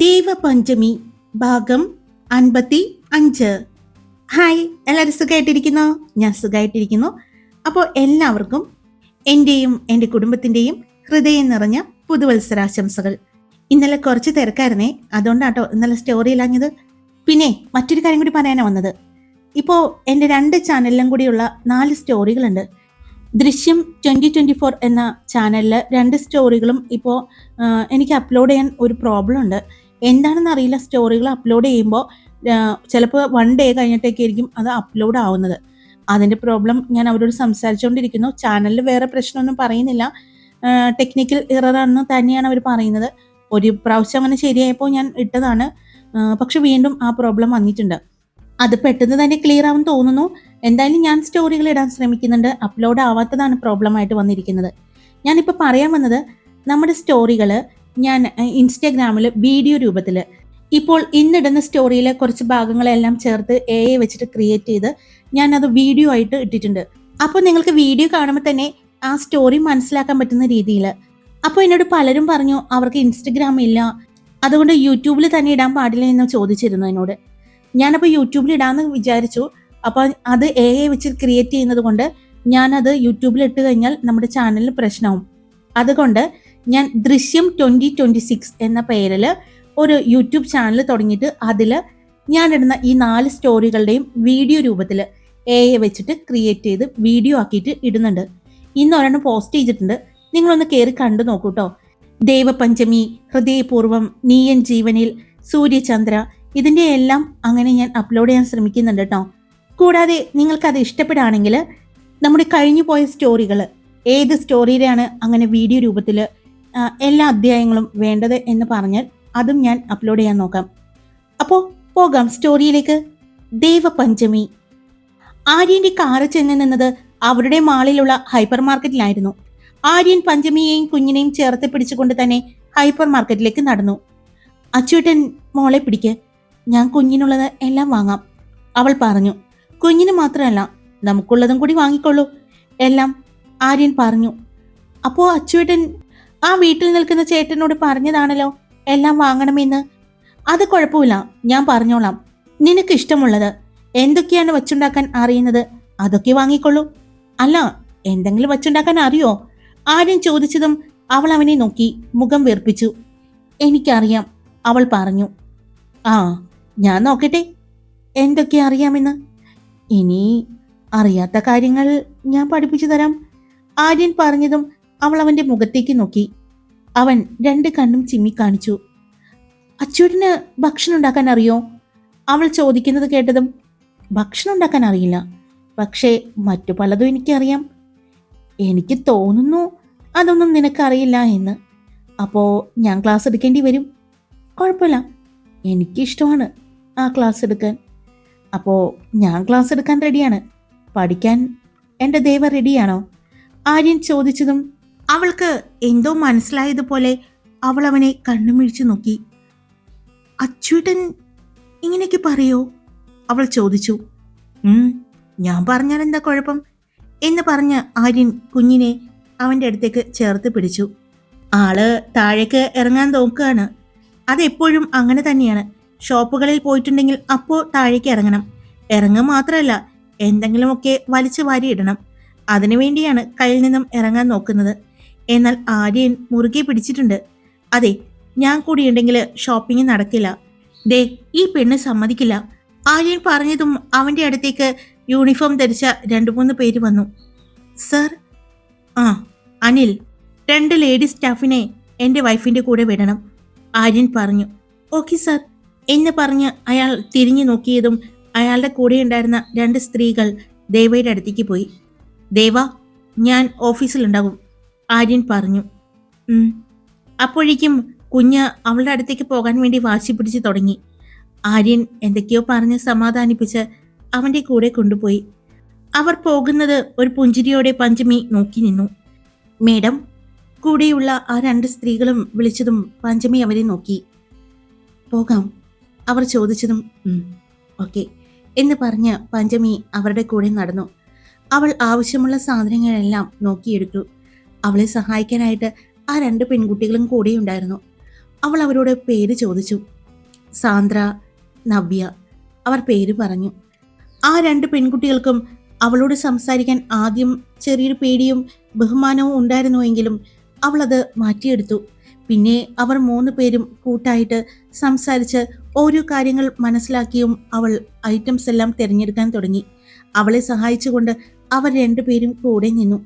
ദേവപഞ്ചമി ഭാഗം അൻപത്തി അഞ്ച് ഹായ് എല്ലാവരും സുഖമായിട്ടിരിക്കുന്നു ഞാൻ സുഖമായിട്ടിരിക്കുന്നു അപ്പോൾ എല്ലാവർക്കും എന്റെയും എന്റെ കുടുംബത്തിന്റെയും ഹൃദയം നിറഞ്ഞ പുതുവത്സരാശംസകൾ. ഇന്നലെ കുറച്ച് തിരക്കായിരുന്നേ അതുകൊണ്ടാട്ടോ ഇന്നലെ സ്റ്റോറി ഇല്ലാഞ്ഞത്. പിന്നെ മറ്റൊരു കാര്യം കൂടി പറയാനാണ് വന്നത്. ഇപ്പോൾ എന്റെ രണ്ട് ചാനലിലും കൂടിയുള്ള നാല് സ്റ്റോറികളുണ്ട് ദൃശ്യം ട്വന്റി ട്വന്റി ഫോർ എന്ന ചാനലിൽ രണ്ട് സ്റ്റോറികളും ഇപ്പോൾ എനിക്ക് അപ്ലോഡ് ചെയ്യാൻ ഒരു പ്രോബ്ലം ഉണ്ട്. എന്താണെന്ന് അറിയില്ല. സ്റ്റോറികൾ അപ്ലോഡ് ചെയ്യുമ്പോൾ ചിലപ്പോൾ വൺ ഡേ കഴിഞ്ഞിട്ടൊക്കെ ആയിരിക്കും അത് അപ്ലോഡ് ആവുന്നത്. അതിന്റെ പ്രോബ്ലം ഞാൻ അവരോട് സംസാരിച്ചുകൊണ്ടിരിക്കുന്നു ചാനലിൽ വേറെ പ്രശ്നമൊന്നും പറയുന്നില്ല. ടെക്നിക്കൽ ഇററാണെന്ന് തന്നെയാണ് അവർ പറയുന്നത്. ഒരു പ്രാവശ്യം അങ്ങനെ ശരിയായപ്പോൾ ഞാൻ ഇട്ടതാണ്. പക്ഷെ വീണ്ടും ആ പ്രോബ്ലം വന്നിട്ടുണ്ട്. അത് പെട്ടെന്ന് തന്നെ ക്ലിയർ ആവും തോന്നുന്നു. എന്തായാലും ഞാൻ സ്റ്റോറികൾ ഇടാൻ ശ്രമിക്കുന്നുണ്ട്. അപ്ലോഡ് ആവാത്തതാണ് പ്രോബ്ലമായിട്ട് വന്നിരിക്കുന്നത്. ഞാനിപ്പോൾ പറയാൻ വന്നത് നമ്മുടെ സ്റ്റോറികൾ ഞാൻ ഇൻസ്റ്റാഗ്രാമിൽ വീഡിയോ രൂപത്തിൽ ഇപ്പോൾ ഇന്നിടുന്ന സ്റ്റോറിയിലെ കുറച്ച് ഭാഗങ്ങളെല്ലാം ചേർത്ത് എ ഐ വെച്ചിട്ട് ക്രിയേറ്റ് ചെയ്ത് ഞാൻ അത് വീഡിയോ ആയിട്ട് ഇട്ടിട്ടുണ്ട്. അപ്പോൾ നിങ്ങൾക്ക് വീഡിയോ കാണുമ്പോൾ തന്നെ ആ സ്റ്റോറി മനസ്സിലാക്കാൻ പറ്റുന്ന രീതിയിൽ അപ്പോൾ എന്നോട് പലരും പറഞ്ഞു അവർക്ക് ഇൻസ്റ്റഗ്രാം ഇല്ല. അതുകൊണ്ട് യൂട്യൂബിൽ തന്നെ ഇടാൻ പാടില്ല എന്ന് ചോദിച്ചിരുന്നു എന്നോട്. ഞാനപ്പോൾ യൂട്യൂബിൽ ഇടാമെന്ന് വിചാരിച്ചു. അപ്പോൾ അത് എ ഐ വെച്ച് ക്രിയേറ്റ് ചെയ്യുന്നത് കൊണ്ട് ഞാനത് യൂട്യൂബിൽ ഇട്ട് കഴിഞ്ഞാൽ നമ്മുടെ ചാനലിന് പ്രശ്നമാവും. അതുകൊണ്ട് ഞാൻ ദൃശ്യം ട്വന്റി ട്വന്റി സിക്സ് എന്ന പേരിൽ ഒരു യൂട്യൂബ് ചാനൽ തുടങ്ങിയിട്ട് അതിൽ ഞാൻ ഇടുന്ന ഈ നാല് സ്റ്റോറികളുടെയും വീഡിയോ രൂപത്തിൽ എ വെച്ചിട്ട് ക്രിയേറ്റ് ചെയ്ത് വീഡിയോ ആക്കിയിട്ട് ഇടുന്നുണ്ട്. ഇന്ന് ഒരെണ്ണം പോസ്റ്റ് ചെയ്തിട്ടുണ്ട്. നിങ്ങളൊന്ന് കയറി കണ്ടു നോക്കൂ കേട്ടോ ദേവപഞ്ചമി ഹൃദയപൂർവം നീയൻ ജീവനിൽ സൂര്യചന്ദ്ര ഇതിന്റെ എല്ലാം അങ്ങനെ ഞാൻ അപ്ലോഡ് ചെയ്യാൻ ശ്രമിക്കുന്നുണ്ട് കേട്ടോ കൂടാതെ നിങ്ങൾക്കത് ഇഷ്ടപ്പെടുകയാണെങ്കിൽ നമ്മുടെ കഴിഞ്ഞു പോയ സ്റ്റോറികൾ ഏത് സ്റ്റോറിയിലാണ് അങ്ങനെ വീഡിയോ രൂപത്തിൽ എല്ലാ അധ്യായങ്ങളും വേണ്ടത് എന്ന് പറഞ്ഞാൽ അതും ഞാൻ അപ്ലോഡ് ചെയ്യാൻ നോക്കാം. അപ്പോൾ പോകാം സ്റ്റോറിയിലേക്ക് ദേവപഞ്ചമി. ആര്യന്റെ കാറ് ചെന്ന് നിന്നത് അവരുടെ മാളിലുള്ള ഹൈപ്പർ മാർക്കറ്റിലായിരുന്നു ആര്യൻ പഞ്ചമിയെയും കുഞ്ഞിനെയും ചേർത്ത് പിടിച്ചുകൊണ്ട് തന്നെ ഹൈപ്പർ മാർക്കറ്റിലേക്ക് നടന്നു. അച്ചുവേട്ടൻ മോളെ പിടിക്ക്. ഞാൻ കുഞ്ഞിനുള്ളത് എല്ലാം വാങ്ങാം. അവൾ പറഞ്ഞു കുഞ്ഞിന് മാത്രമല്ല നമുക്കുള്ളതും കൂടി വാങ്ങിക്കൊള്ളൂ. എല്ലാം ആര്യൻ പറഞ്ഞു. അപ്പോൾ അച്ചുവേട്ടൻ ആ വീട്ടിൽ നിൽക്കുന്ന ചേട്ടനോട് പറഞ്ഞതാണല്ലോ? എല്ലാം വാങ്ങണമെന്ന്. അത് കുഴപ്പമില്ല. ഞാൻ പറഞ്ഞോളാം. നിനക്ക് ഇഷ്ടമുള്ളത്. എന്തൊക്കെയാണ് വച്ചുണ്ടാക്കാൻ അറിയുന്നത്? അതൊക്കെ വാങ്ങിക്കൊള്ളൂ. അല്ല എന്തെങ്കിലും വച്ചുണ്ടാക്കാൻ അറിയോ? ആരും ചോദിച്ചതും അവൾ അവനെ നോക്കി മുഖം വീർപ്പിച്ചു. എനിക്കറിയാം അവൾ പറഞ്ഞു. ആ ഞാൻ നോക്കട്ടെ. എന്തൊക്കെ അറിയാമെന്ന്? ഇനി അറിയാത്ത കാര്യങ്ങൾ ഞാൻ പഠിപ്പിച്ചു തരാം. ആര്യൻ പറഞ്ഞതും അവൾ അവന്റെ മുഖത്തേക്ക് നോക്കി. അവൻ രണ്ട് കണ്ണും ചിമ്മി കാണിച്ചു. അച്ചൂട്ടിന് ഭക്ഷണം ഉണ്ടാക്കാൻ അറിയോ? അവൾ ചോദിക്കുന്നത് കേട്ടതും ഭക്ഷണം ഉണ്ടാക്കാൻ അറിയില്ല. പക്ഷേ മറ്റു പലതും എനിക്കറിയാം. എനിക്ക് തോന്നുന്നു അതൊന്നും നിനക്കറിയില്ല എന്ന്. അപ്പോൾ ഞാൻ ക്ലാസ് എടുക്കേണ്ടി വരും? കുഴപ്പമില്ല. എനിക്കിഷ്ടമാണ് ആ ക്ലാസ് എടുക്കാൻ. അപ്പോൾ ഞാൻ ക്ലാസ് എടുക്കാൻ റെഡിയാണ്. പഠിക്കാൻ എന്റെ ദേവ റെഡിയാണോ? ആര്യൻ ചോദിച്ചതും അവൾക്ക് എന്തോ മനസ്സിലായതുപോലെ അവൾ അവനെ കണ്ണുമിഴിച്ചു നോക്കി. അച്യുതൻ ഇങ്ങനെയൊക്കെ പറയോ? അവൾ ചോദിച്ചു. ഞാൻ പറഞ്ഞാൽ എന്താ കുഴപ്പം? എന്ന് പറഞ്ഞ് ആര്യൻ കുഞ്ഞിനെ അവന്റെ അടുത്തേക്ക് ചേർത്ത് പിടിച്ചു. ആൾ താഴേക്ക് ഇറങ്ങാൻ നോക്കുകയാണ്. അതെപ്പോഴും അങ്ങനെ തന്നെയാണ്. ഷോപ്പുകളിൽ പോയിട്ടുണ്ടെങ്കിൽ അപ്പോൾ താഴേക്ക് ഇറങ്ങണം. ഇറങ്ങുക മാത്രമല്ല എന്തെങ്കിലുമൊക്കെ വലിച്ചു വാരി ഇടണം അതിനുവേണ്ടിയാണ് കയ്യിൽ നിന്നും ഇറങ്ങാൻ നോക്കുന്നത്. എന്നാൽ ആര്യൻ മുറുകെ പിടിച്ചിട്ടുണ്ട്. അതെ ഞാൻ കൂടിയുണ്ടെങ്കിൽ ഷോപ്പിംഗ് നടക്കില്ല. ദേ ഈ പെണ്ണ് സമ്മതിക്കില്ല. ആര്യൻ പറഞ്ഞതും അവന്റെ അടുത്തേക്ക് യൂണിഫോം ധരിച്ച രണ്ടു മൂന്ന് പേര് വന്നു. സർ ആ അനിൽ. രണ്ട് ലേഡി സ്റ്റാഫിനെ എന്റെ വൈഫിന്റെ കൂടെ വിടണം ആര്യൻ പറഞ്ഞു. ഓക്കെ സർ എന്ന് പറഞ്ഞ് അയാൾ തിരിഞ്ഞു നോക്കിയതും അയാളുടെ കൂടെ ഉണ്ടായിരുന്ന രണ്ട് സ്ത്രീകൾ ദേവയുടെ അടുത്തേക്ക് പോയി. ദേവ ഞാൻ ഓഫീസിലുണ്ടാകും ആര്യൻ പറഞ്ഞു. അപ്പോഴേക്കും കുഞ്ഞ് അവളുടെ അടുത്തേക്ക് പോകാൻ വേണ്ടി വാശി പിടിച്ച് തുടങ്ങി. ആര്യൻ എന്തൊക്കെയോ പറഞ്ഞ് സമാധാനിപ്പിച്ച് അവന്റെ കൂടെ കൊണ്ടുപോയി. അവർ പോകുന്നത് ഒരു പുഞ്ചിരിയോടെ പഞ്ചമി നോക്കി നിന്നു. മേഡം കൂടെയുള്ള ആ രണ്ട് സ്ത്രീകളും വിളിച്ചതും പഞ്ചമി അവരെ നോക്കി. പോകാം അവർ ചോദിച്ചതും ഓക്കെ എന്ന് പറഞ്ഞ് പഞ്ചമി അവരുടെ കൂടെ നടന്നു. അവൾ ആവശ്യമുള്ള സാധനങ്ങളെല്ലാം നോക്കിയെടുത്തു. അവളെ സഹായിക്കാനായിട്ട് ആ രണ്ട് പെൺകുട്ടികളും കൂടെയുണ്ടായിരുന്നു. അവൾ അവരോട് പേര് ചോദിച്ചു. സാന്ദ്ര നവ്യ അവർ പേര് പറഞ്ഞു. ആ രണ്ട് പെൺകുട്ടികൾക്കും അവളോട് സംസാരിക്കാൻ ആദ്യം ചെറിയൊരു പേടിയും ബഹുമാനവും ഉണ്ടായിരുന്നുവെങ്കിലും അവളത് മാറ്റിയെടുത്തു. പിന്നെ അവർ മൂന്ന് പേരും കൂട്ടായിട്ട് സംസാരിച്ച് ഓരോ കാര്യങ്ങൾ മനസ്സിലാക്കിയും അവൾ ഐറ്റംസ് എല്ലാം തിരഞ്ഞെടുക്കാൻ തുടങ്ങി. അവളെ സഹായിച്ചുകൊണ്ട് അവർ രണ്ടുപേരും കൂടെ നിന്നു.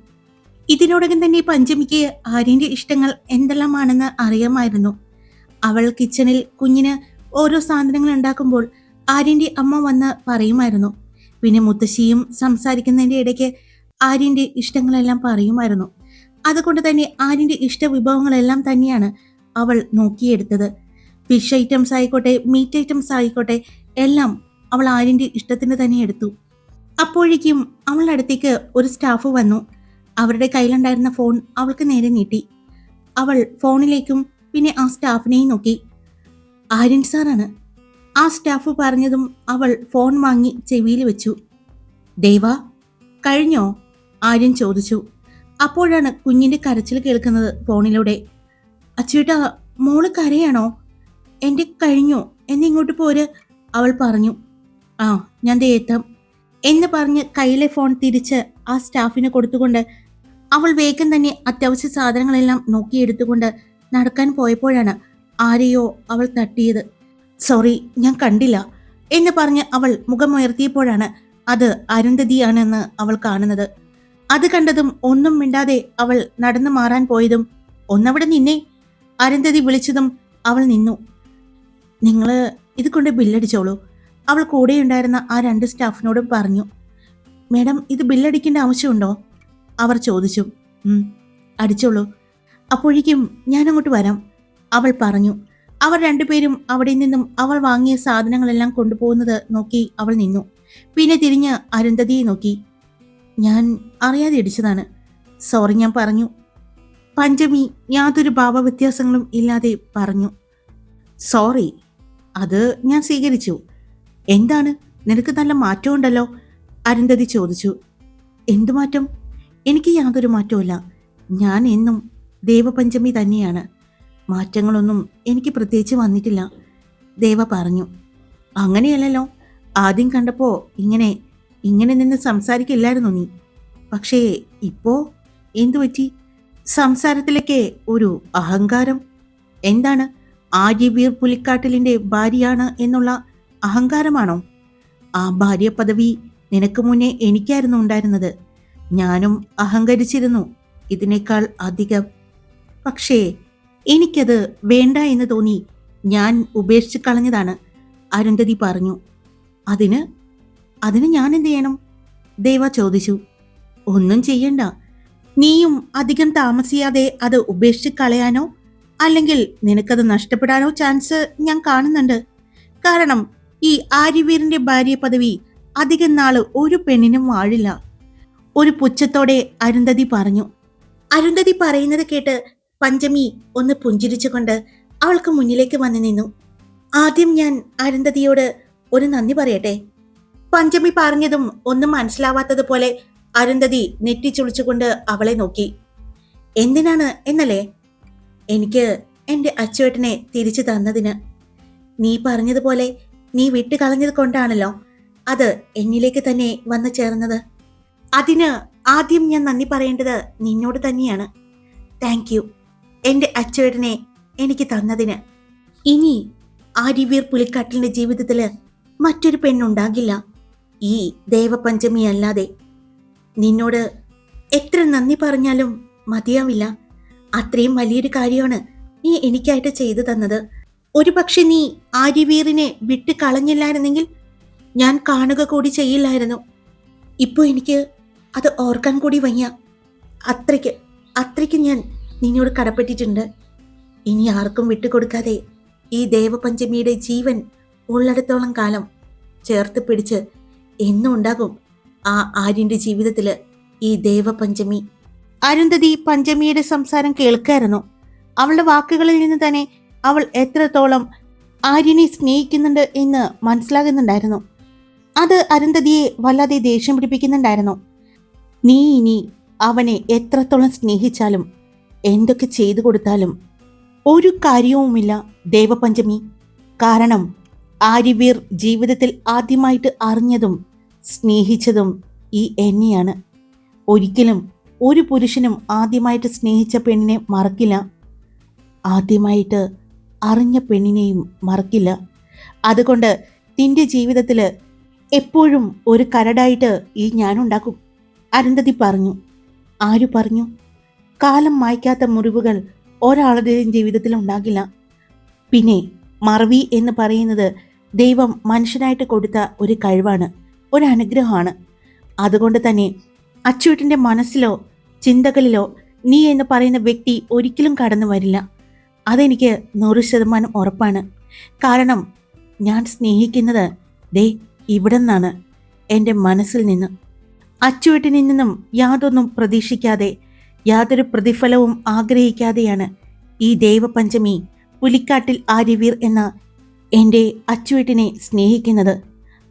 ഇതിനോടകം തന്നെ പഞ്ചമിക്ക് ആര്യന്റെ ഇഷ്ടങ്ങൾ എന്തെല്ലാമാണെന്ന് അറിയാമായിരുന്നു. അവൾ കിച്ചണിൽ കുഞ്ഞിന് ഓരോ സാധനങ്ങൾ ഉണ്ടാക്കുമ്പോൾ ആര്യന്റെ അമ്മ വന്ന് പറയുമായിരുന്നു. പിന്നെ മുത്തശ്ശിയും സംസാരിക്കുന്നതിന്റെ ഇടയ്ക്ക് ആര്യന്റെ ഇഷ്ടങ്ങളെല്ലാം പറയുമായിരുന്നു. അതുകൊണ്ട് തന്നെ ആര്യന്റെ ഇഷ്ട വിഭവങ്ങളെല്ലാം തന്നെയാണ് അവൾ നോക്കിയെടുത്തത്. ഫിഷ് ഐറ്റംസ് ആയിക്കോട്ടെ മീറ്റ് ഐറ്റംസ് ആയിക്കോട്ടെ എല്ലാം അവൾ ആര്യന്റെ ഇഷ്ടത്തിന് തന്നെ എടുത്തു. അപ്പോഴേക്കും അവളുടെ അടുത്തേക്ക് ഒരു സ്റ്റാഫ് വന്നു. അവരുടെ കയ്യിലുണ്ടായിരുന്ന ഫോൺ അവൾക്ക് നേരെ നീട്ടി. അവൾ ഫോണിലേക്കും പിന്നെ ആ സ്റ്റാഫിനെയും നോക്കി. ആര്യൻ സാറാണ്. ആ സ്റ്റാഫ് പറഞ്ഞതും അവൾ ഫോൺ വാങ്ങി ചെവിയിൽ വെച്ചു. ദേവ കഴിഞ്ഞോ? ആര്യൻ ചോദിച്ചു. അപ്പോഴാണ് കുഞ്ഞിന്റെ കരച്ചിൽ കേൾക്കുന്നത് ഫോണിലൂടെ. അച്ചുവേട്ടാ മോൾ കരയാണോ? എന്റെ കഴിഞ്ഞോ? എന്നിങ്ങോട്ട് പോര് അവൾ പറഞ്ഞു. ആ ഞാൻ ദേ എത്താം എന്ന് പറഞ്ഞ് കയ്യിലെ ഫോൺ തിരിച്ച് ആ സ്റ്റാഫിന് കൊടുത്തുകൊണ്ട് അവൾ വേഗം തന്നെ അത്യാവശ്യ സാധനങ്ങളെല്ലാം നോക്കിയെടുത്തുകൊണ്ട് നടക്കാൻ പോയപ്പോഴാണ് ആരെയോ അവൾ തട്ടിയത്. സോറി ഞാൻ കണ്ടില്ല എന്ന് പറഞ്ഞ് അവൾ മുഖമുയർത്തിയപ്പോഴാണ് അത് അരുന്ധതിയാണെന്ന് അവൾ കാണുന്നത്. അത് കണ്ടതും ഒന്നും മിണ്ടാതെ അവൾ നടന്നു മാറാൻ പോയതും ഒന്നവിടെ നിന്നേ അരുന്ധതി വിളിച്ചതും അവൾ നിന്നു. നിങ്ങൾ ഇത് കൊണ്ട് ബില്ലടിച്ചോളൂ അവൾ കൂടെയുണ്ടായിരുന്ന ആ രണ്ട് സ്റ്റാഫിനോടും പറഞ്ഞു. മേഡം ഇത് ബില്ലടിക്കേണ്ട ആവശ്യമുണ്ടോ? അവർ ചോദിച്ചു "ഉം, അടിച്ചോളൂ. അപ്പോഴേക്കും ഞാനങ്ങോട്ട് വരാം. അവൾ പറഞ്ഞു. അവർ രണ്ടുപേരും അവിടെ നിന്നും അവൾ വാങ്ങിയ സാധനങ്ങളെല്ലാം കൊണ്ടുപോകുന്നത് നോക്കി അവൾ നിന്നു. പിന്നെ തിരിഞ്ഞ് അരുന്ധതിയെ നോക്കി. ഞാൻ അറിയാതെ ഇടിച്ചതാണ്. സോറി ഞാൻ പറഞ്ഞു. പഞ്ചമി യാതൊരു ഭാവവ്യത്യാസങ്ങളും ഇല്ലാതെ പറഞ്ഞു. സോറി അത് ഞാൻ സ്വീകരിച്ചു. എന്താണ്? നിനക്ക് നല്ല മാറ്റമുണ്ടല്ലോ? അരുന്ധതി ചോദിച്ചു. എന്തു മാറ്റം? എനിക്ക് യാതൊരു മാറ്റവുമില്ല. ഞാൻ എന്നും ദേവപഞ്ചമി തന്നെയാണ്. മാറ്റങ്ങളൊന്നും എനിക്ക് പ്രത്യേകിച്ച് വന്നിട്ടില്ല. ദേവ പറഞ്ഞു അങ്ങനെയല്ലല്ലോ. ആദ്യം കണ്ടപ്പോൾ ഇങ്ങനെ ഇങ്ങനെ നിന്ന് സംസാരിക്കില്ലായിരുന്നു നീ. പക്ഷേ ഇപ്പോൾ എന്തു പറ്റി? സംസാരത്തിലേക്ക് ഒരു അഹങ്കാരം. എന്താണ്? ആര്യവീർ പുലിക്കാട്ടിലിന്റെ ഭാര്യയാണ് എന്നുള്ള അഹങ്കാരമാണോ? ആ ഭാര്യ പദവി നിനക്ക് മുന്നേ എനിക്കായിരുന്നു ഉണ്ടായിരുന്നത്. ഞാനും അഹങ്കരിച്ചിരുന്നു. ഇതിനേക്കാൾ അധികം. പക്ഷേ എനിക്കത് വേണ്ട എന്ന് തോന്നി ഞാൻ ഉപേക്ഷിച്ച് കളഞ്ഞതാണ്. അരുന്ധതി പറഞ്ഞു അതിന് അതിന് ഞാൻ എന്ത് ചെയ്യണം? ദേവ ചോദിച്ചു ഒന്നും ചെയ്യണ്ട. നീയും അധികം താമസിയാതെ അത് ഉപേക്ഷിച്ച് കളയാനോ അല്ലെങ്കിൽ നിനക്കത് നഷ്ടപ്പെടാനോ ചാൻസ് ഞാൻ കാണുന്നുണ്ട്. കാരണം ഈ ആര്യവീറിന്റെ ഭാര്യ പദവി അധികം നാൾ ഒരു പെണ്ണിനും വാഴില്ല ഒരു പുച്ഛത്തോടെ അരുന്ധതി പറഞ്ഞു. അരുന്ധതി പറയുന്നത് കേട്ട് പഞ്ചമി ഒന്ന് പുഞ്ചിരിച്ചുകൊണ്ട് അവൾക്ക് മുന്നിലേക്ക് വന്നു നിന്നു. ആദ്യം ഞാൻ അരുന്ധതിയോട് ഒരു നന്ദി പറയട്ടെ. പഞ്ചമി പറഞ്ഞതും ഒന്നും മനസ്സിലാവാത്തതുപോലെ അരുന്ധതി നെറ്റിച്ചുളിച്ചുകൊണ്ട് അവളെ നോക്കി. എന്തിനാണ് എന്നല്ലേ? എനിക്ക് എന്റെ അച്ചുവേട്ടനെ തിരിച്ചു തന്നതിന്. നീ പറഞ്ഞതുപോലെ നീ വിട്ടുകളഞ്ഞത് കൊണ്ടാണല്ലോ. അത് എന്നിലേക്ക് തന്നെ വന്നു ചേർന്നത്. അതിന് ആദ്യം ഞാൻ നന്ദി പറയേണ്ടത് നിന്നോട് തന്നെയാണ്. താങ്ക് യു എന്റെ അച്ചേടനെ എനിക്ക് തന്നതിന്. ഇനി ആര്യവീർ പുലിക്കാട്ടിലിന്റെ ജീവിതത്തിൽ മറ്റൊരു പെണ്ണുണ്ടാകില്ല. ഈ ദേവപഞ്ചമി അല്ലാതെ. നിന്നോട് എത്ര നന്ദി പറഞ്ഞാലും മതിയാവില്ല. അത്രയും വലിയൊരു കാര്യമാണ് നീ എനിക്കായിട്ട് ചെയ്തു തന്നത്. ഒരു പക്ഷെ നീ ആര്യവീറിനെ വിട്ട് കളഞ്ഞില്ലായിരുന്നെങ്കിൽ ഞാൻ കാണുക കൂടി ചെയ്യില്ലായിരുന്നു. ഇപ്പോൾ എനിക്ക് അത് ഓർക്കാൻ കൂടി വയ്യ. അത്രയ്ക്ക് അത്രയ്ക്ക് ഞാൻ നിന്നോട് കടപ്പെട്ടിട്ടുണ്ട്. ഇനി ആർക്കും വിട്ടുകൊടുക്കാതെ ഈ ദേവപഞ്ചമിയുടെ ജീവൻ ഉള്ളിടത്തോളം കാലം ചേർത്ത് പിടിച്ച് എന്നും ഉണ്ടാകും ആ ആര്യന്റെ ജീവിതത്തിൽ ഈ ദേവപഞ്ചമി. അരുന്ധതി പഞ്ചമിയുടെ സംസാരം കേൾക്കായിരുന്നു. അവളുടെ വാക്കുകളിൽ നിന്ന് തന്നെ അവൾ എത്രത്തോളം ആര്യനെ സ്നേഹിക്കുന്നുണ്ട് എന്ന് മനസ്സിലാകുന്നുണ്ടായിരുന്നു. അത് അരുന്ധതിയെ വല്ലാതെ ദേഷ്യം പിടിപ്പിക്കുന്നുണ്ടായിരുന്നു. നീ ഇനി അവനെ എത്രത്തോളം സ്നേഹിച്ചാലും എന്തൊക്കെ ചെയ്തു കൊടുത്താലും ഒരു കാര്യവുമില്ല ദേവപഞ്ചമി. കാരണം ആര്യവീർ ജീവിതത്തിൽ ആദ്യമായിട്ട് അറിഞ്ഞതും സ്നേഹിച്ചതും ഈ എന്നെയാണ്. ഒരിക്കലും ഒരു പുരുഷനും ആദ്യമായിട്ട് സ്നേഹിച്ച പെണ്ണിനെ മറക്കില്ല. ആദ്യമായിട്ട് അറിഞ്ഞ പെണ്ണിനെയും മറക്കില്ല. അതുകൊണ്ട് നിന്റെ ജീവിതത്തിൽ എപ്പോഴും ഒരു കരടായിട്ട് ഈ ഞാനുണ്ടാക്കും. അരുന്ധതി പറഞ്ഞു. ആരു പറഞ്ഞു? കാലം മായ്ക്കാത്ത മുറിവുകൾ ഒരാളുടെയും ജീവിതത്തിൽ ഉണ്ടാകില്ല. പിന്നെ മറവി എന്ന് പറയുന്നത് ദൈവം മനുഷ്യനായിട്ട് കൊടുത്ത ഒരു കഴിവാണ് ഒരു അനുഗ്രഹമാണ്. അതുകൊണ്ട് തന്നെ അച്ചുവേട്ടന്റെ മനസ്സിലോ ചിന്തകളിലോ നീ എന്ന് പറയുന്ന വ്യക്തി ഒരിക്കലും കടന്നു വരില്ല. അതെനിക്ക് നൂറ് ശതമാനം ഉറപ്പാണ്. കാരണം ഞാൻ സ്നേഹിക്കുന്നത് ദേ ഇവിടെ നിന്നാണ് എന്റെ മനസ്സിൽ നിന്ന്. അച്ചുവേട്ടനിൽ നിന്നും യാതൊന്നും പ്രതീക്ഷിക്കാതെ യാതൊരു പ്രതിഫലവും ആഗ്രഹിക്കാതെയാണ് ഈ ദേവപഞ്ചമി പുലിക്കാട്ടിൽ ആര്യവീർ എന്ന എന്റെ അച്ചുവേട്ടിനെ സ്നേഹിക്കുന്നത്.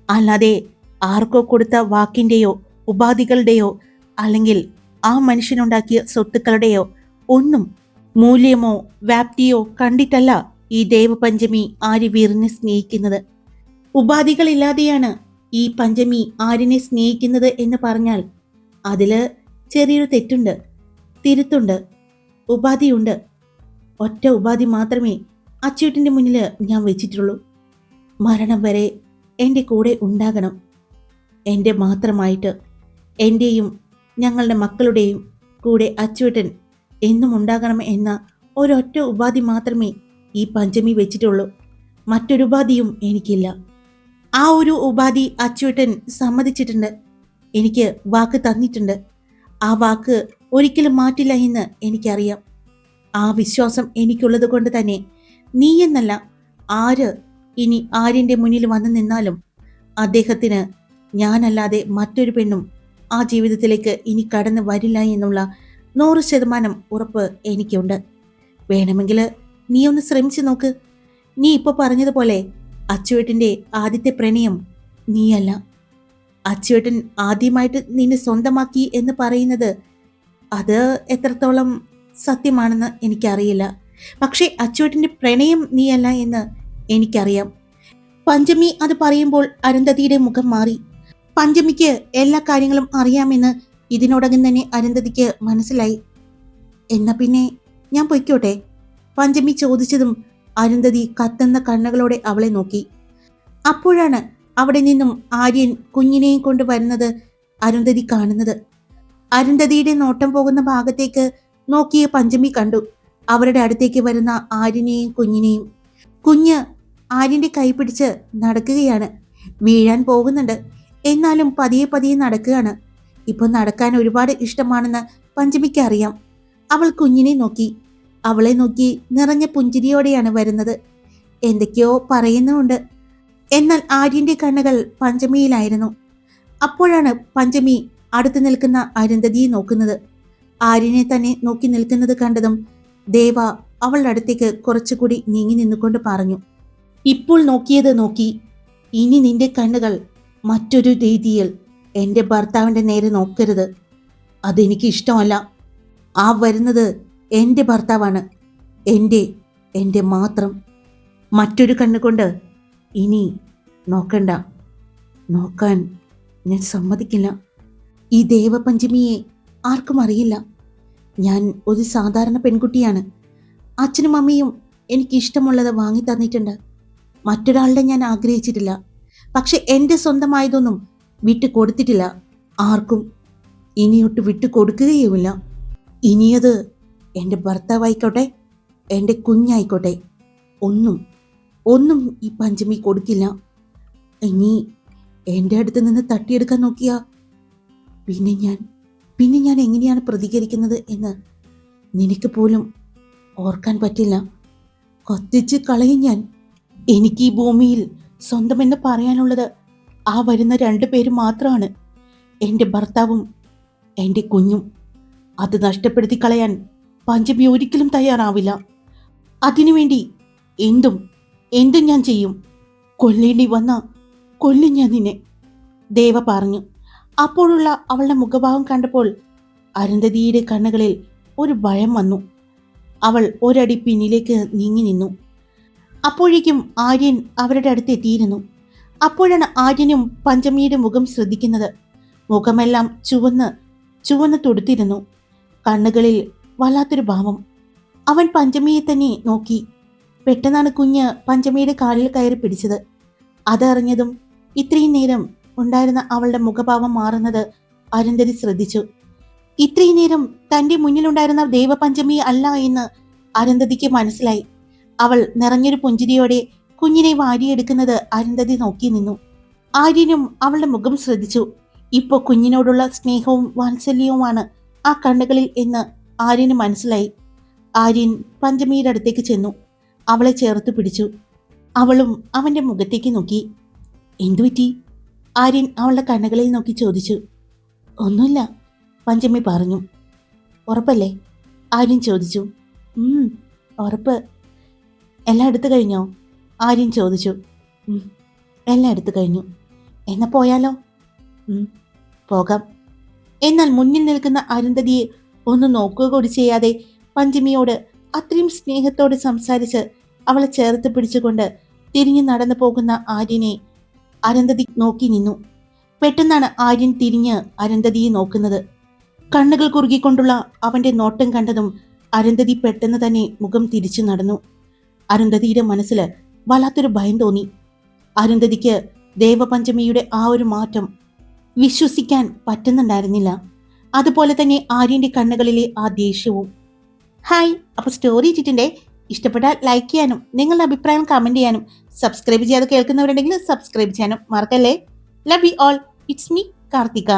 അല്ലാതെ ആർക്കോ കൊടുത്ത വാക്കിന്റെയോ ഉപാധികളുടെയോ അല്ലെങ്കിൽ ആ മനുഷ്യനുണ്ടാക്കിയ സ്വത്തുക്കളുടെയോ ഒന്നും മൂല്യമോ വ്യാപ്തിയോ കണ്ടിട്ടല്ല ഈ ദേവപഞ്ചമി ആര്യവീറിനെ സ്നേഹിക്കുന്നത്. ഉപാധികളില്ലാതെയാണ് ഈ പഞ്ചമി ആരിനെ സ്നേഹിക്കുന്നത് എന്ന് പറഞ്ഞാൽ അതിൽ ചെറിയൊരു തെറ്റുണ്ട് തിരുത്തുണ്ട് ഉപാധിയുണ്ട്. ഒറ്റ ഉപാധി മാത്രമേ അച്ചൂട്ടിന്റെ മുന്നിൽ ഞാൻ വെച്ചിട്ടുള്ളൂ. മരണം വരെ എന്റെ കൂടെ ഉണ്ടാകണം. എന്റെ മാത്രമായിട്ട് എന്റെയും ഞങ്ങളുടെ മക്കളുടെയും കൂടെ അച്ചൂട്ടൻ എന്നും ഉണ്ടാകണം എന്ന ഒരൊറ്റ ഉപാധി മാത്രമേ ഈ പഞ്ചമി വെച്ചിട്ടുള്ളൂ. മറ്റൊരുപാധിയും എനിക്കില്ല. ആ ഒരു ഉപാധി അച്ചൂട്ടൻ സമ്മതിച്ചിട്ടുണ്ട്. എനിക്ക് വാക്ക് തന്നിട്ടുണ്ട്. ആ വാക്ക് ഒരിക്കലും മാറ്റില്ല എന്ന് എനിക്കറിയാം. ആ വിശ്വാസം എനിക്കുള്ളത് കൊണ്ട് തന്നെ. നീ എന്നല്ല ആര് ഇനി ആര്യന്റെ മുന്നിൽ വന്നു നിന്നാലും അദ്ദേഹത്തിന് ഞാനല്ലാതെ മറ്റൊരു പെണ്ണും ആ ജീവിതത്തിലേക്ക് ഇനി കടന്നു വരില്ല എന്നുള്ള നൂറ് ശതമാനം ഉറപ്പ് എനിക്കുണ്ട്. വേണമെങ്കിൽ നീ ഒന്ന് ശ്രമിച്ചു നോക്ക്. നീ ഇപ്പോൾ പറഞ്ഞതുപോലെ അച്ചുവേട്ടിന്റെ ആദ്യത്തെ പ്രണയം നീയല്ല. അച്ചുവേട്ടൻ ആദ്യമായിട്ട് നിന്നെ സ്വന്തമാക്കി എന്ന് പറയുന്നത് അത് എത്രത്തോളം സത്യമാണെന്ന് എനിക്കറിയില്ല. പക്ഷേ അച്ചുവേട്ടന്റെ പ്രണയം നീയല്ല എന്ന് എനിക്കറിയാം. പഞ്ചമി അത് പറയുമ്പോൾ അരുന്ധതിയുടെ മുഖം മാറി. പഞ്ചമിക്ക് എല്ലാ കാര്യങ്ങളും അറിയാമെന്ന് ഇതിനോടകം തന്നെ അരുന്ധതിക്ക് മനസ്സിലായി. എന്നാ പിന്നെ ഞാൻ പൊയ്ക്കോട്ടെ? പഞ്ചമി ചോദിച്ചതും അരുന്ധതി കത്തുന്ന കണ്ണുകളോടെ അവളെ നോക്കി. അപ്പോഴാണ് അവിടെ നിന്നും ആര്യൻ കുഞ്ഞിനെയും കൊണ്ട് വരുന്നത് അരുന്ധതി കാണുന്നത്. അരുന്ധതിയുടെ നോട്ടം പോകുന്ന ഭാഗത്തേക്ക് നോക്കിയ പഞ്ചമി കണ്ടു. അവരുടെ അടുത്തേക്ക് വരുന്ന ആര്യനെയും കുഞ്ഞിനെയും. കുഞ്ഞ് ആര്യന്റെ കൈ പിടിച്ച് നടക്കുകയാണ്. വീഴാൻ പോകുന്നുണ്ട്. എന്നാലും പതിയെ പതിയെ നടക്കുകയാണ്. ഇപ്പോൾ നടക്കാൻ ഒരുപാട് ഇഷ്ടമാണെന്ന് പഞ്ചമിക്ക് അറിയാം. അവൾ കുഞ്ഞിനെ നോക്കി. അവളെ നോക്കി നിറഞ്ഞ പുഞ്ചിരിയോടെയാണ് വരുന്നത്. എന്തൊക്കെയോ പറയുന്നുണ്ട് എന്നാൽ ആര്യന്റെ കണ്ണുകൾ പഞ്ചമിയിലായിരുന്നു. അപ്പോഴാണ് പഞ്ചമി അടുത്ത് നിൽക്കുന്ന അരുന്ധതിയെ നോക്കുന്നത്. ആര്യനെ തന്നെ നോക്കി നിൽക്കുന്നത് കണ്ടതും ദേവ അവളുടെ അടുത്തേക്ക് കുറച്ചുകൂടി നീങ്ങി നിന്നുകൊണ്ട് പറഞ്ഞു ഇപ്പോൾ നോക്കിയത് നോക്കി. ഇനി നിന്റെ കണ്ണുകൾ മറ്റൊരു രീതിയിൽ എന്റെ ഭർത്താവിന്റെ നേരെ നോക്കരുത്. അതെനിക്ക് ഇഷ്ടമല്ല. ആ വരുന്നത് എന്റെ ഭർത്താവാണ്. എന്റെ എന്റെ മാത്രം. മറ്റൊരു കണ്ണുകൊണ്ട് ഇനി നോക്കണ്ട. നോക്കാൻ ഞാൻ സമ്മതിക്കില്ല. ഈ ദേവപഞ്ചമിയെ ആർക്കും അറിയില്ല. ഞാൻ ഒരു സാധാരണ പെൺകുട്ടിയാണ്. അച്ഛനും അമ്മയും എനിക്ക് ഇഷ്ടമുള്ളത് വാങ്ങി തന്നിട്ടുണ്ട്. മറ്റൊരാളുടെ ഞാൻ ആഗ്രഹിച്ചിട്ടില്ല. പക്ഷെ എന്റെ സ്വന്തമായതൊന്നും വിട്ടു കൊടുത്തിട്ടില്ല. ആർക്കും ഇനിയൊട്ട് വിട്ടു കൊടുക്കുകയുമില്ല. ഇനിയത് എന്റെ ഭർത്താവായിക്കോട്ടെ എന്റെ കുഞ്ഞായിക്കോട്ടെ ഒന്നും ഒന്നും ഈ പഞ്ചമി കൊടുക്കില്ല. ഇനി എന്റെ അടുത്ത് നിന്ന് തട്ടിയെടുക്കാൻ നോക്കിയാ. പിന്നെ ഞാൻ പിന്നെ ഞാൻ എങ്ങനെയാണ് പ്രതികരിക്കുന്നത് എന്ന് നിനക്ക് പോലും ഓർക്കാൻ പറ്റില്ല. കത്തിച്ച് കളയും ഞാൻ. എനിക്ക് ഈ ഭൂമിയിൽ സ്വന്തമെന്ന് പറയാനുള്ളത് ആ വരുന്ന രണ്ട് പേര് മാത്രമാണ്. എന്റെ ഭർത്താവും എന്റെ കുഞ്ഞും അത് നഷ്ടപ്പെടുത്തി കളയാൻ പഞ്ചമി ഒരിക്കലും തയ്യാറാവില്ല. അതിനുവേണ്ടി എന്തും എന്തും ഞാൻ ചെയ്യും. കൊല്ലേണ്ടി വന്ന കൊല്ലും ഞാൻ നിന്നെ ദേവ പറഞ്ഞു. അപ്പോഴുള്ള അവളുടെ മുഖഭാവം കണ്ടപ്പോൾ അരുന്ധതിയുടെ കണ്ണുകളിൽ ഒരു ഭയം വന്നു. അവൾ ഒരടി പിന്നിലേക്ക് നീങ്ങി നിന്നു. അപ്പോഴേക്കും ആര്യൻ അവരുടെ അടുത്ത് എത്തിയിരുന്നു. അപ്പോഴാണ് ആര്യനും പഞ്ചമിയുടെ മുഖം ശ്രദ്ധിക്കുന്നത്. മുഖമെല്ലാം ചുവന്ന് ചുവന്ന് തൊടുത്തിരുന്നു. കണ്ണുകളിൽ വല്ലാത്തൊരു ഭാവം അവൻ പഞ്ചമിയെ തന്നെ നോക്കി. പെട്ടെന്നാണ് കുഞ്ഞ് പഞ്ചമിയുടെ കാലിൽ കയറി പിടിച്ചത്. അതറിഞ്ഞതും ഇത്രയും നേരം ഉണ്ടായിരുന്ന അവളുടെ മുഖഭാവം മാറുന്നത് അരുന്ധതി ശ്രദ്ധിച്ചു. ഇത്രയും നേരം തന്റെ മുന്നിലുണ്ടായിരുന്ന ദേവപഞ്ചമി അല്ല എന്ന് അരുന്ധതിക്ക് മനസ്സിലായി. അവൾ നിറഞ്ഞൊരു പുഞ്ചിരിയോടെ കുഞ്ഞിനെ വാരിയെടുക്കുന്നത് അരുന്ധതി നോക്കി നിന്നു. ആര്യനും അവളുടെ മുഖം ശ്രദ്ധിച്ചു. ഇപ്പോൾ കുഞ്ഞിനോടുള്ള സ്നേഹവും വാത്സല്യവുമാണ് ആ കണ്ണുകളിൽ എന്ന് ആര്യന് മനസ്സിലായി. ആര്യൻ പഞ്ചമിയുടെ അടുത്തേക്ക് ചെന്നു. അവളെ ചേർത്ത് പിടിച്ചു. അവളും അവന്റെ മുഖത്തേക്ക് നോക്കി. എന്തു പറ്റി? ആര്യൻ അവളുടെ കണ്ണുകളിൽ നോക്കി ചോദിച്ചു. ഒന്നുമില്ല പഞ്ചമി പറഞ്ഞു. ഉറപ്പല്ലേ? ആര്യൻ ചോദിച്ചു. ഉറപ്പ്. എല്ലാം എടുത്തു കഴിഞ്ഞോ? ആര്യൻ ചോദിച്ചു. എല്ലാം എടുത്തു കഴിഞ്ഞു. എന്നാ പോയാലോ? "ഉം, പോകാം. എന്നാൽ മുന്നിൽ നിൽക്കുന്ന അരുന്ധതിയെ ഒന്ന് നോക്കുക കൂടി ചെയ്യാതെ പഞ്ചമിയോട് അത്രയും സ്നേഹത്തോടെ സംസാരിച്ച് അവളെ ചേർത്ത് പിടിച്ചുകൊണ്ട് തിരിഞ്ഞു നടന്നു പോകുന്ന ആര്യനെ അരന്തതി നോക്കി നിന്നു. പെട്ടെന്നാണ് ആര്യൻ തിരിഞ്ഞ് അരന്തതിയെ നോക്കുന്നത്. കണ്ണുകൾ കുറുകിക്കൊണ്ടുള്ള അവന്റെ നോട്ടം കണ്ടതും അരുന്ധതി പെട്ടെന്ന് തന്നെ മുഖം തിരിച്ചു നടന്നു. അരുന്ധതിയുടെ മനസ്സിൽ വല്ലാത്തൊരു ഭയം തോന്നി. അരുന്ധതിക്ക് ദേവപഞ്ചമിയുടെ ആ ഒരു മാറ്റം വിശ്വസിക്കാൻ പറ്റുന്നുണ്ടായിരുന്നില്ല. അതുപോലെ തന്നെ ആര്യന്റെ കണ്ണുകളിലെ ആ ദേഷ്യവും. ഹായ് അപ്പോൾ സ്റ്റോറി ഇട്ടിട്ടുണ്ടേ ഇഷ്ടപ്പെട്ടാൽ ലൈക്ക് ചെയ്യാനും നിങ്ങളുടെ അഭിപ്രായം കമന്റ് ചെയ്യാനും സബ്സ്ക്രൈബ് ചെയ്യാതെ കേൾക്കുന്നവരുണ്ടെങ്കിൽ സബ്സ്ക്രൈബ് ചെയ്യാനും മറക്കല്ലേ? Love you all it's me Karthika.